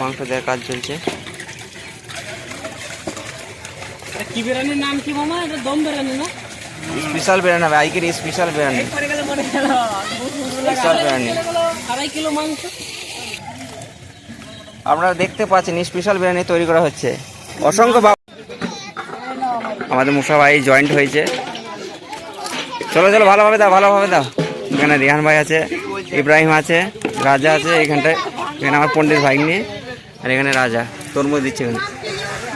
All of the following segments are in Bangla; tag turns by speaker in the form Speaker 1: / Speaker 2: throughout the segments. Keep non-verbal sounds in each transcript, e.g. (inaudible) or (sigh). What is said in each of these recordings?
Speaker 1: মাংস দেওয়ার কাজ চলছে।
Speaker 2: কি বিরিয়ানির নাম কি মামা? এটা দম বিরিয়ানি না?
Speaker 1: স্পেশাল বিরিয়ানি হবে আজকের স্পেশাল বিরিয়ানি। স্পেশাল বিরিয়ানি।
Speaker 2: আড়াই কিলো মাংস।
Speaker 1: আপনারা দেখতে পাচ্ছেন স্পেশাল বিরিয়ানি তৈরি করা হচ্ছে। অসংখ্য আমাদের মুসা ভাই জয়েন্ট হয়েছে। চলো চলো ভালোভাবে দাও ভালোভাবে দাও। এখানে রিহান ভাই আছে ইব্রাহিম আছে রাজা আছে এখানটায় এখানে আমার পণ্ডিত ভাই নিয়ে, আর এখানে রাজা, তরমুজ দিচ্ছে এখানে।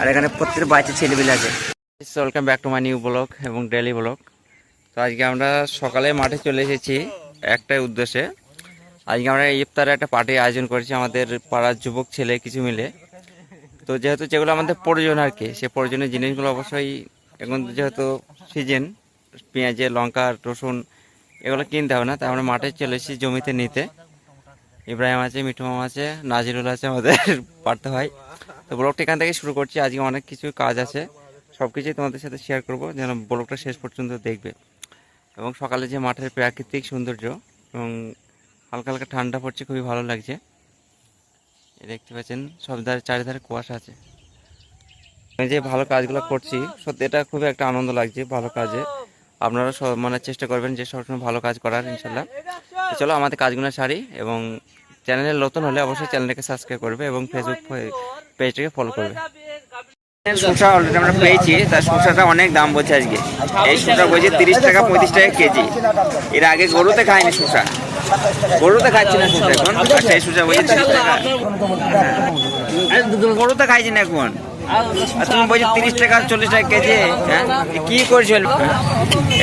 Speaker 1: আর এখানে প্রত্যেক বাচ্চা ছেলেপিলে আছে। Welcome back to my new blog এবং ডেলি ব্লগ তো আজকে আমরা সকালে মাঠে চলে এসেছি একটাই উদ্দেশ্যে। আজকে আমরা ইফতারে একটা পার্টি আয়োজন করেছি আমাদের পাড়ার যুবক ছেলে কিছু মিলে। তো যেহেতু যেগুলো আমাদের প্রয়োজন আর কি, সে প্রয়োজনীয় জিনিসগুলো অবশ্যই এখন যেহেতু সিজন পেঁয়াজে, লঙ্কা, রসুন, এগুলো কিনতে হবে না, তাই আমরা মাঠে চলে এসেছি জমিতে নিতে। ইব্রাহিম আছে, মিঠু মামা আছে, নাজিরুল আছে, আমাদের (laughs) পারতে হয় তো ব্লগটা এখান থেকে শুরু করছি। আজকে অনেক কিছু কাজ আছে। সব কিছুই তোমাদের সাথে শেয়ার করব। যেন ব্লগটা শেষ পর্যন্ত দেখবে। এবং সকালে যে মাঠের প্রাকৃতিক সৌন্দর্য এবং হালকা হালকা ঠান্ডা পড়ছে, খুবই ভালো লাগছে। দেখতে পাচ্ছেন, সব ধারে চারিধারে কুয়াশা আছে। আমি যে ভালো কাজগুলো করছি, সত্যি এটা খুবই একটা আনন্দ লাগছে, ভালো কাজে। আপনারা সব মানে চেষ্টা করবেন যে সবসময় ভালো কাজ করার, ইনশাল্লাহ। তো চলো আমাদের কাজগুলো সারি এবং চ্যানেলে নতুন হলে অবশ্যই চ্যানেলটাকে সাবস্ক্রাইব করবে এবং ফেসবুক পেজটাকে ফলো করবে। শসা অলরেডি আমরা পেয়েছি তার শসাটা অনেক দাম বলছে আজকে। এই শসা বলছে তিরিশ টাকা পঁয়ত্রিশ টাকা কেজি। এর আগে গরুতে খায়নি শসা। গরুতে খাচ্ছি না শসা এখন সেই শসা বলছে তিরিশ টাকা। হ্যাঁ। গরুতে খাইছি না এখন। আর তুমি বলছো তিরিশ টাকা চল্লিশ টাকা কেজি। হ্যাঁ কি করছ?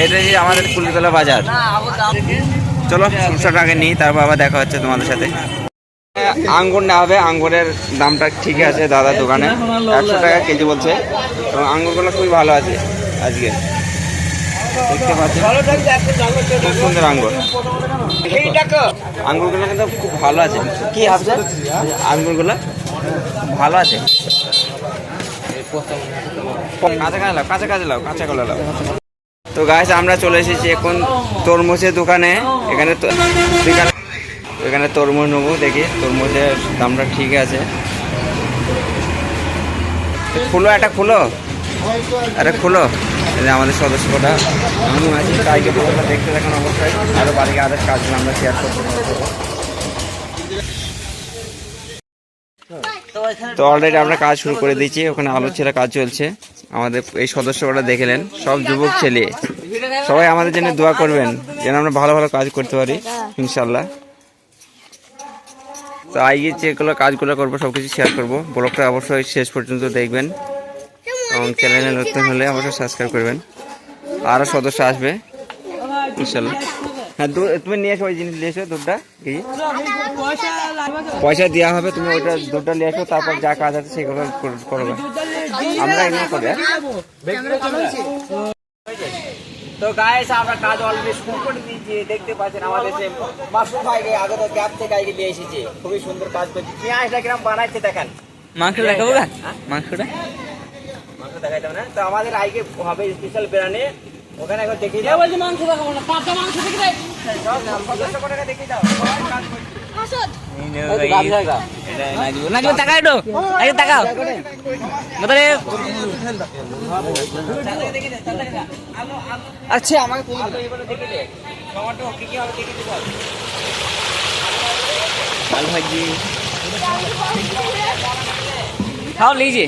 Speaker 1: এটা যে আমাদের কুলিতলা বাজার। চলো শসাটা আগে নিই, তারপর আবার দেখা হচ্ছে তোমাদের সাথে। আঙ্গুর না হবে, আঙ্গুরের দামটা ঠিকই আছে দাদার দোকানে। একশো টাকা কেজি বলছে। এবং আঙ্গুরগুলো খুবই ভালো আছে আজকে। দেখতে পাচ্ছেন, খুব সুন্দর আঙ্গুর। আঙ্গুরগুলো কিন্তু খুব ভালো আছে। কি ভাবছে আঙ্গুরগুলো ভালো আছে। কাঁচা কাঁচা লাও, কাঁচা কাঁচা লাও, কাঁচা কলা লাও। তো গাছ আমরা চলে এসেছি এখন তরমুজের দোকানে। এখানে এখানে তরমুজ নেব, দেখি তরমুজের দামটা ঠিক আছে। খুলো, একটা খুলো। আরে খুলো। আমাদের সদস্য কটা আমি আছি পুরোটা দেখতে থাকুন অবশ্যই আরও বাড়িকে আদার্স কাজগুলো আমরা শেয়ার করতে তো অলরেডি আমরা কাজ শুরু করে দিয়েছি, ওখানে আলো ছেলে কাজ চলছে। আমাদের এই সদস্য কটা দেখলেন, সব যুবক ছেলে। সবাই আমাদের জন্য দোয়া করবেন, যেন আমরা ভালো ভালো কাজ করতে পারি ইনশাল্লাহ তো আজকে যেগুলো কাজগুলো করব সব কিছু শেয়ার করব। ব্লগটা অবশ্যই শেষ পর্যন্ত দেখবেন। এবং চ্যানেলে নতুন হলে অবশ্যই সাবস্ক্রাইব করবেন। আরও সদস্য আসবে ইনশাল্লাহ হ্যাঁ তুমি নিয়ে এসো ওই জিনিস নিয়ে এসো দুধটা
Speaker 2: পয়সা
Speaker 1: পয়সা দেওয়া হবে তুমি ওইটা দুধটা নিয়ে এসো তারপর যা কাজ আছে সেগুলো কর- করবে। আমরা এগুলো করি হ্যাঁ? তো গাইস আমরা কাজ অলরেডি শুরু করে দিয়েছি দেখতে পাচ্ছেন আমাদের যে ভাইকে আগে তো ক্যাব থেকে আগে নিয়ে এসেছে। খুবই সুন্দর কাজ করছে। পেঁয়াজটা কিরম বানাচ্ছে দেখেন।
Speaker 2: মাংস দেখাবো মাংসটা?
Speaker 1: মাংস দেখাইতে হবে না। তো আমাদের আজকে হবে স্পেশাল বিরিয়ানি। ওখানে একবার দেখিয়ে
Speaker 2: কে
Speaker 1: দাও।
Speaker 2: বলছে মাংস দেখাবো না? পাঁচটা মাংস দেখি দেয়
Speaker 1: সদস্য কটাকে দেখিয়ে দাও। সবাই
Speaker 2: নাজু টাকা একটু আগে
Speaker 1: আচ্ছা আমাকে
Speaker 2: আলু ভাজি খাও লিজিয়ে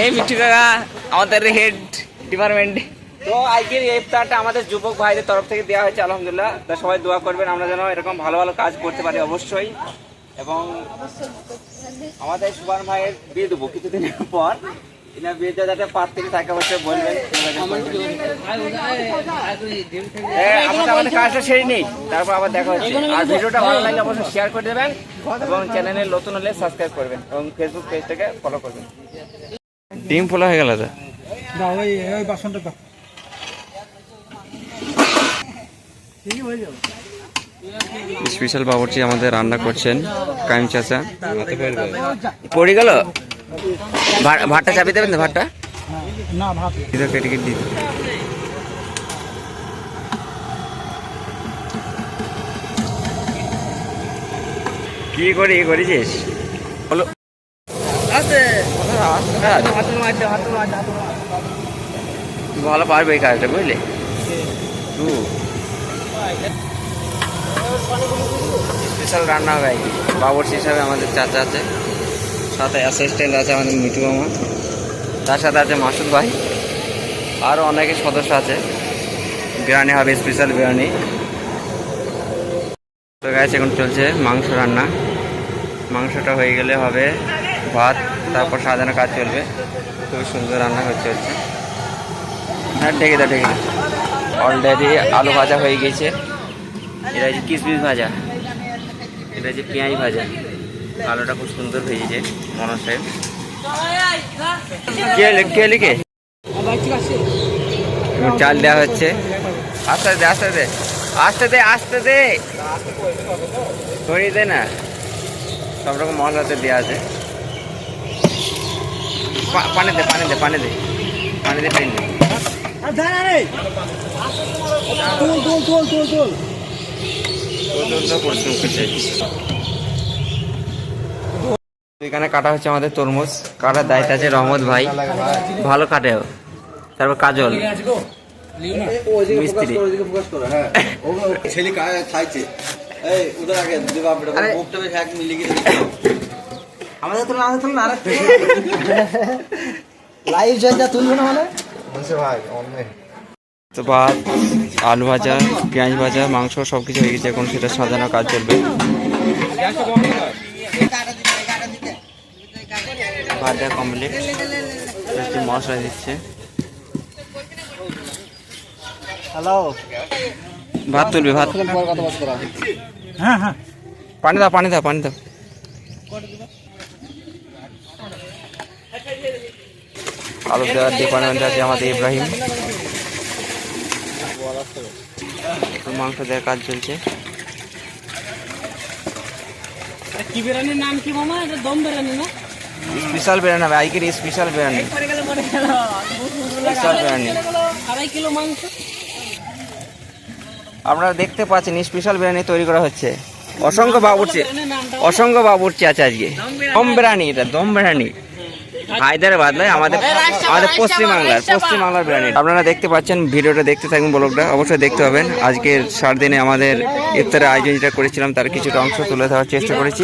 Speaker 2: এই মিঠু কাকা আমাদের হেড ডিপার্টমেন্ট
Speaker 1: তো আজকের এই ইফতারটা আমাদের যুবক ভাইদের তরফ থেকে দেওয়া হয়েছে আলহামদুলিল্লাহ। তা সবাই দোয়া করবেন আমরা যেন এরকম ভালো ভালো কাজ করতে পারি অবশ্যই। এবং আমাদের সুবান ভাইয়ের বিয়ে দেবো কিছুদিনের পর। এনার বিয়েতে যাতে পার থেকে থাকে অবশ্যই বলবেন হ্যাঁ, আমরা আমাদের কাজটা সেরে নিই তারপর আবার দেখা হচ্ছে। আর ভিডিওটা ভালো লাগলে অবশ্যই শেয়ার করে দেবেন এবং চ্যানেলে নতুন হলে সাবস্ক্রাইব করবেন এবং ফেসবুক পেজটাকে ফলো করবেন। ডিম ফোলা হয়ে গেল তো
Speaker 3: দাও ওই ওই বাসনটা দাও।
Speaker 1: স্পেশাল বাবুর্চি আমাদের রান্না করছেন কাইম চাচা। পড়ে গেল? ভা- ভাতটা চাপিয়ে দেবেন তো ভাতটা?
Speaker 3: না ভাত
Speaker 1: কেটে কেটে দিতে কি করে এ করেছিস? বলো। ভালো পারবে এই কাজটা বুঝলি? তুই স্পেশাল রান্না হবে বাবরচি হিসাবে আমাদের চাচা আছে। সাথে অ্যাসিস্ট্যান্ট আছে আমাদের মিঠু মামা। তার সাথে আছে মাসুদ ভাই। আরও অনেকে সদস্য আছে। বিরিয়ানি হবে স্পেশাল বিরিয়ানি। তো গাছ এখন চলছে মাংস রান্না। মাংসটা হয়ে গেলে হবে ভাত, তারপর সাজানো কাজ চলবে। খুবই সুন্দর রান্না হয়ে চলছে হ্যাঁ ঢেকে দাও ঢেকে দাও। অলরেডি আলু ভাজা হয়ে গেছে। এটা হচ্ছে কিসমিস ভাজা। এটা হচ্ছে পেঁয়াজ ভাজা। আলুটা খুব সুন্দর হয়েছে মনে হচ্ছে কে চাল দেওয়া হচ্ছে। আস্তে আস্তে আস্তে দে। আস্তে দে আস্তে দে। ছড়িয়ে দে না। সব রকম মশলাতে দেওয়া আছে। পানি দে পানি দে পানি দে। পানি দে।
Speaker 3: তুল তুল তুল তুল তুল।
Speaker 1: এখানে কাটা হচ্ছে আমাদের তরমুজ। কাটার দায়িত্ব আছে রহমত ভাই। ভালো কাটে তারপর কাজল। মিস্ত্রি।
Speaker 4: ছেলে খাইছে
Speaker 2: আমাদের তুলনা আমাদের তুলনা
Speaker 3: লাইভ যা তুলবে না মানে?
Speaker 1: তো ভাত আলু ভাজা পেঁয়াজ ভাজা মাংস সব কিছু হয়ে গেছে এখন সেটা সাজানোর কাজ চলবে। ভাত দেওয়া কমপ্লিট মশলা দিচ্ছে।
Speaker 3: হ্যালো
Speaker 1: ভাত তুলবে ভাত।
Speaker 3: হ্যাঁ হ্যাঁ।
Speaker 1: পানি দাও পানি দাও পানি দাও। আলু দেওয়ার ডিপার্টমেন্ট আছে আমাদের ইব্রাহিম। মাংস দেওয়ার কাজ চলছে।
Speaker 2: কি বিরিয়ানির নাম কি মামা? এটা দম বিরিয়ানি না?
Speaker 1: স্পেশাল বিরিয়ানি হবে স্পেশাল বিরিয়ানি। স্পেশাল বিরিয়ানি।
Speaker 2: আড়াই কিলো মাংস।
Speaker 1: আপনারা দেখতে পাচ্ছেন স্পেশাল বিরিয়ানি তৈরি করা হচ্ছে। অসংখ্য বাবুর্চি অসংখ্য বাবুর্চি আছে আজকে। দম বিরিয়ানি এটা দম বিরিয়ানি। হায়দ্রাবাদ নয় আমাদের আমাদের পশ্চিমবাংলার পশ্চিমবাংলার বিরিয়ানি। আপনারা দেখতে পাচ্ছেন ভিডিওটা দেখতে থাকবেন ব্লগটা অবশ্যই দেখতে পাবেন। আজকের সার দিনে আমাদের ইফতারের আয়োজন যেটা করেছিলাম তার কিছুটা অংশ তুলে ধরার চেষ্টা করেছি।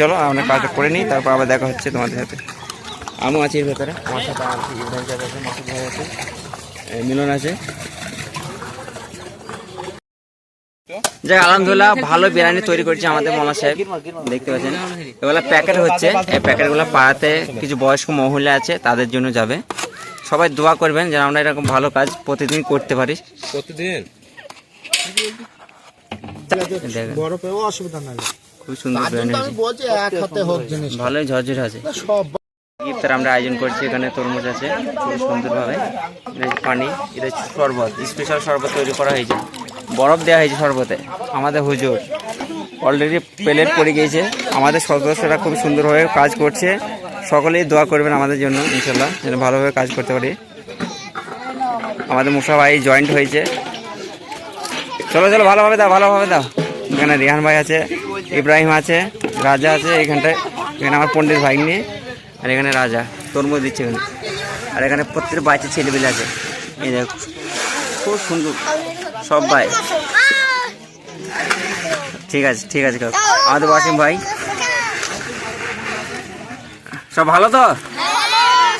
Speaker 1: চলো আমরা কাজটা করে নিই তারপর আবার দেখা হচ্ছে তোমাদের সাথে। আমি আছি এর ভেতরে। আমার সাথে এ, মিলন আছে। যাক আলহামদুলিল্লাহ ভালো বিরিয়ানি তৈরি করেছে আমাদের মামা সাহেব। দেখতে পাচ্ছেন এগুলো প্যাকেট হচ্ছে। এই প্যাকেটগুলো পাড়াতে কিছু বয়স্ক মহিলা আছে তাদের জন্য যাবে। সবাই দোয়া করবেন যেন আমরা এরকম ভালো কাজ প্রতিদিন করতে পারি।
Speaker 3: অসুবিধা নাই।
Speaker 1: খুব সুন্দর বিরিয়ানি। ভালোই ঝরঝরে আছে। ইফতার আমরা আয়োজন করছি এখানে তরমুজ আছে। খুব সুন্দরভাবে। পানি এটা শরবত স্পেশাল শরবত তৈরি করা হয়েছে। বরফ দেওয়া হয়েছে শরবতে, আমাদের হুজুর। অলরেডি প্লেট পড়ে গিয়েছে। আমাদের সদস্যরা খুব সুন্দরভাবে কাজ করছে। সকলেই দোয়া করবেন আমাদের জন্য ইনশাল্লাহ যেন ভালোভাবে কাজ করতে পারি। আমাদের মুসা ভাই জয়েন্ট হয়েছে। চলো চলো, ভালোভাবে দাও ভালোভাবে দাও। এখানে রিহান ভাই আছে, ইব্রাহিম আছে, রাজা আছে, এখানটায় এখানে আমার পণ্ডিত ভাই নিয়ে, আর এখানে রাজা, তরমুজ দিচ্ছে এখানে। আর এখানে প্রত্যেক বাচ্চা ছেলেবেলে আছে। এই দেখ, খুব সুন্দর। সব ভাই ঠিক আছে ঠিক আছে। আমাদের ওয়াসিম ভাই। সব ভালো তো?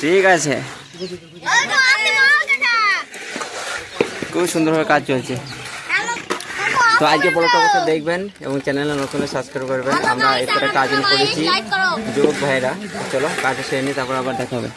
Speaker 1: ঠিক আছে। খুব সুন্দরভাবে কাজ চলছে। তো আজকে ব্লগটা দেখবেন এবং চ্যানেলে নতুন সাবস্ক্রাইব করবেন। আমরা এরপরে কাজ করেছি। যুবক ভাইরা চলো, কাজটা সেরে নিয়ে তারপর আবার দেখা হবে।